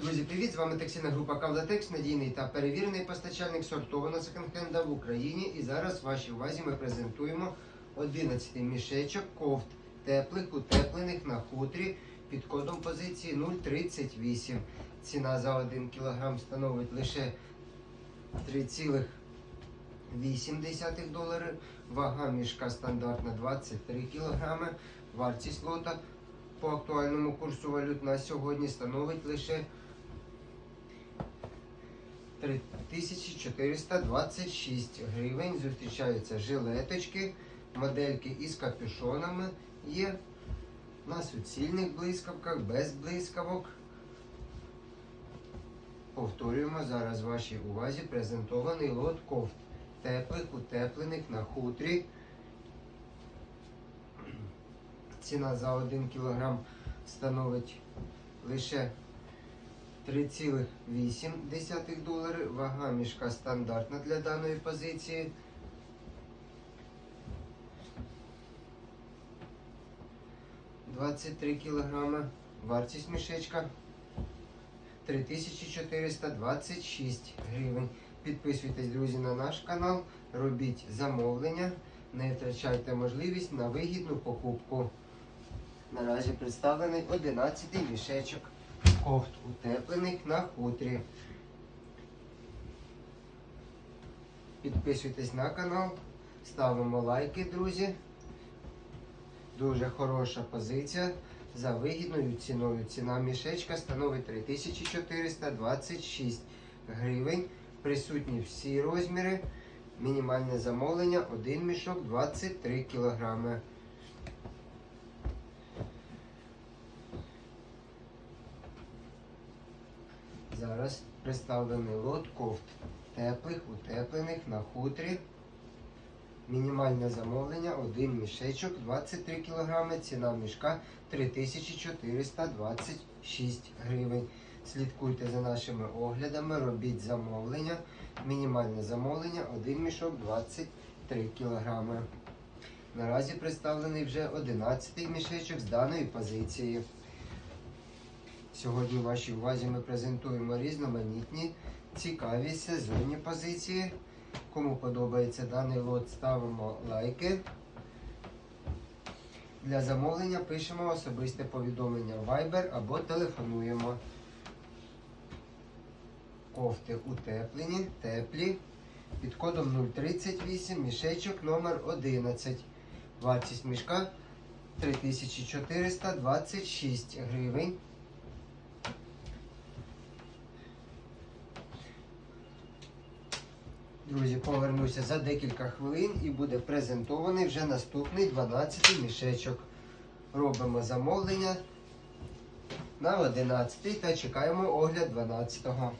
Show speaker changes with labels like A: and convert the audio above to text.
A: Друзі, привіт! З вами таксійна група Кавлатекс, надійний та перевірений постачальник сортованого секонд-хенда в Україні. І зараз вашій увазі ми презентуємо 11 мішечок кофт теплих, утеплених на хутрі під кодом позиції 038. Ціна за 1 кг становить лише 3,8 долари. Вага мішка стандартна 23 кг. Вартість лота по актуальному курсу валют на сьогодні становить лише 3426 гривень. Зустрічаються жилеточки, модельки із капюшонами. Є на суцільних блискавках, без блискавок. Повторюємо зараз вашій увазі презентований лот кофт теплих, утеплених на хутрі. Ціна за 1 кг становить лише 3,8 долари. Вага мішка стандартна для даної позиції. Двадцять три кілограми. Вартість мішечка 3426 гривень. Підписуйтесь, друзі, на наш канал, робіть замовлення, не втрачайте можливість на вигідну покупку. Наразі представлений 11 мішечок кофт утеплених на хутрі. Підписуйтесь на канал, ставимо лайки, друзі. Дуже хороша позиція за вигідною ціною. Ціна мішечка становить 3426 гривень. Присутні всі розміри. Мінімальне замовлення 1 мішок 23 кілограми. Зараз представлений лот кофт теплих, утеплених на хутрі. Мінімальне замовлення, один мішечок, 23 кг, ціна мішка 3426 гривень. Слідкуйте за нашими оглядами, робіть замовлення. Мінімальне замовлення, один мішок, 23 кг. Наразі представлений вже 11 мішечок з даної позиції. Сьогодні вашій увазі ми презентуємо різноманітні, цікаві сезонні позиції. Кому подобається даний лот, ставимо лайки. Для замовлення пишемо особисте повідомлення Viber або телефонуємо. Кофти утеплені, теплі. Під кодом 038 мішечок номер 11. Вартість мішка 3426 гривень. Друзі, повернуся за декілька хвилин і буде презентований вже наступний 12-й мішечок. Робимо замовлення на 11 та чекаємо огляд 12-го.